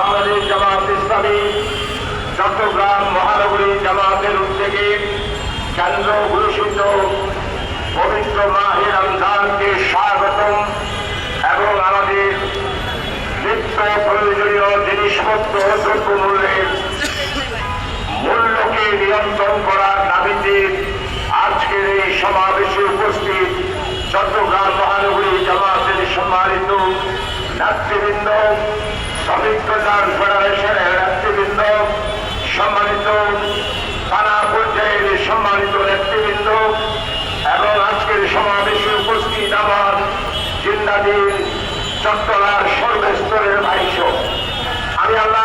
বাংলাদেশ জামাত ইসলামী চট্টগ্রাম মহানগরী জামাতের উদ্যোগে কেন্দ্র ঘোষিত পবিত্র মাহে রমজানকে স্বাগতম এবং আমাদের নিত্য প্রয়োজনীয় জিনিসপত্র মূল্যে মূল্যকে নিয়ন্ত্রণ করার দাবিতে আজকের এই সমাবেশে উপস্থিত চট্টগ্রাম মহানগরী জামাতের সম্মানিত নেতৃবৃন্দ শ্রমিক কল্যাণ ফেডারেশনের সম্মানিত থানা পর্যায়ের এবং আজকের সমাবেশে উপস্থিত আমার জিন্দাদিন চট্টলার সর্বস্তরের ভাইস আমি আল্লাহ